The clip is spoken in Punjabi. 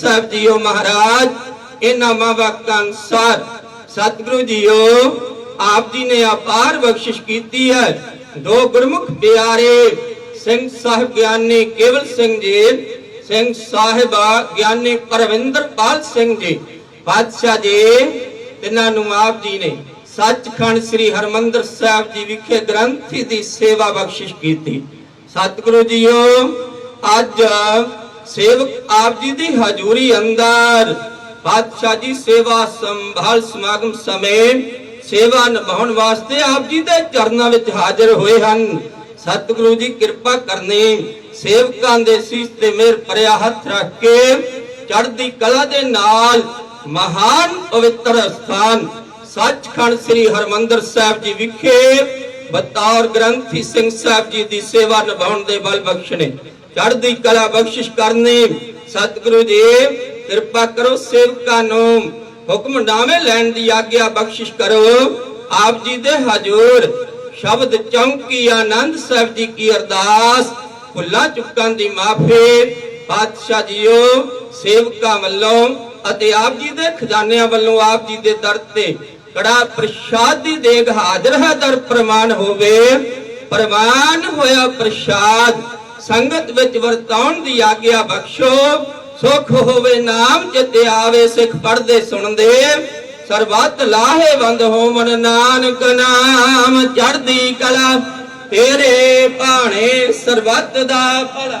ਸਾਹਿਬ ਜੀਓ ਮਹਾਰਾਜ, ਇਹਨਾਂ ਮਾਵਾਕਾਂ ਅਨੁਸਾਰ ਸਤਿਗੁਰੂ ਜੀਓ, ਆਪ ਜੀ ਨੇ ਅਪਾਰ ਬਖਸ਼ਿਸ਼ ਕੀਤੀ ਹੈ। ਦੋ ਗੁਰਮੁਖ ਪਿਆਰੇ, ਸਿੰਘ ਸਾਹਿਬ ਗਿਆਨੀ ਕੇਵਲ ਸਿੰਘ ਜੀ, ਸਿੰਘ ਸਾਹਿਬਾ ਗਿਆਨੀ ਪਰਵਿੰਦਰਪਾਲ ਸਿੰਘ ਜੀ। ਬਾਦਸ਼ਾਹ ਜੀ ਇਹਨਾਂ ਨੂੰ ਆਪ ਜੀ ਨੇ ਸੱਚਖੰਡ ਸ੍ਰੀ ਹਰਮੰਦਰ ਸਾਹਿਬ ਜੀ ਵਿਖੇ ਗ੍ਰੰਥੀ ਦੀ ਸੇਵਾ ਬਖਸ਼ਿਸ਼ ਕੀਤੀ। ਸਤਿਗੁਰੂ ਜੀਓ, ਅੱਜ ਸੇਵਕ ਆਪ ਜੀ ਦੀ ਹਜ਼ੂਰੀ ਅੰਦਰ। ਬਾਦਸ਼ਾਹ ਜੀ ਸੇਵਾ ਸੰਭਾਲ ਸਮਾਗਮ ਸਮੇਂ ਸੇਵਾ ਨਿਭਾਉਣ ਵਾਸਤੇ ਆਪ ਜੀ ਦੇ ਚਰਨਾਂ ਵਿੱਚ ਹਾਜ਼ਰ ਹੋਏ ਹਨ। ਸਤਿਗੁਰੂ ਜੀ ਕਿਰਪਾ ਕਰਨੀ ਸੇਵਕਾਂ ਦੇ ਸੀਸ ਤੇ ਮਿਹਰ ਭਰਿਆ ਹੱਥ ਰੱਖ ਕੇ ਚੜ੍ਹਦੀ ਕਲਾ ਦੇ ਨਾਲ ਮਹਾਨ ਪਵਿੱਤਰ ਸਥਾਨ ਸੱਚਖੰਡ ਸ੍ਰੀ ਹਰਮੰਦਰ ਸਾਹਿਬ ਜੀ ਵਿਖੇ ਬਤੌਰ ਗ੍ਰੰਥੀ ਸਿੰਘ ਸਾਹਿਬ ਜੀ ਦੀ ਸੇਵਾ ਨਿਭਾਉਣ ਦੇ ਬਲ ਬਖਸ਼ਣੇ। ਚੜ੍ਹਦੀ ਕਲਾ ਬਖਸ਼ਿਸ਼ ਕਰਨੀ। ਸਤਿਗੁਰੂ ਜੀ, ਕਿਰਪਾ ਕਰੋ ਸੇਵਕਾਂ ਨੂੰ। ਹੁਕਮਨਾਮੇ ਲੈਣ ਦੀ ਆਗਿਆ ਬਖਸ਼ਿਸ਼ ਕਰੋ। ਆਪ ਜੀ ਦੇ ਹਜ਼ੂਰ, ਸ਼ਬਦ ਚੌਂਕੀ ਆਨੰਦ ਸਾਹਿਬ ਜੀ ਕੀ ਅਰਦਾਸ। ਭੁੱਲਾਂ ਚੁੱਕਾਂ ਦੀ ਮਾਫੀ। ਪਾਤਸ਼ਾਹ ਜੀਓ, ਸੇਵਕਾਂ ਵੱਲੋਂ ਅਤੇ ਆਪ ਜੀ ਦੇ ਖਜ਼ਾਨਿਆਂ ਵੱਲੋਂ ਆਪ ਜੀ ਦੇ ਦਰ ਤੇ ਕੜਾ ਪ੍ਰਸ਼ਾਦ ਦੀ ਦੇਗ ਹਾਜ਼ਰ ਹੈ, ਦਰ ਪ੍ਰਮਾਨ ਹੋਵੇ। ਪ੍ਰਮਾਨ ਹੋਇਆ ਪ੍ਰਸ਼ਾਦ, ਸੰਗਤ ਵਿੱਚ ਵਰਤਾਉਣ ਦੀ ਆਗਿਆ ਬਖਸ਼ੋ। ਸੁਖ ਹੋਵੇ ਨਾਮ ਚਿਤੇ ਆਵੇ ਸਿੱਖ ਪੜਦੇ ਸੁਣਦੇ। ਸਰਬੱਤ ਲਾਹੇਵੰਦ ਹੋਵਨ ਨਾਨਕ ਨਾਮ ਚੜਦੀ ਕਲਾ ਤੇਰੇ ਭਾਣੇ ਸਰਬੱਤ ਦਾ ਭਲਾ।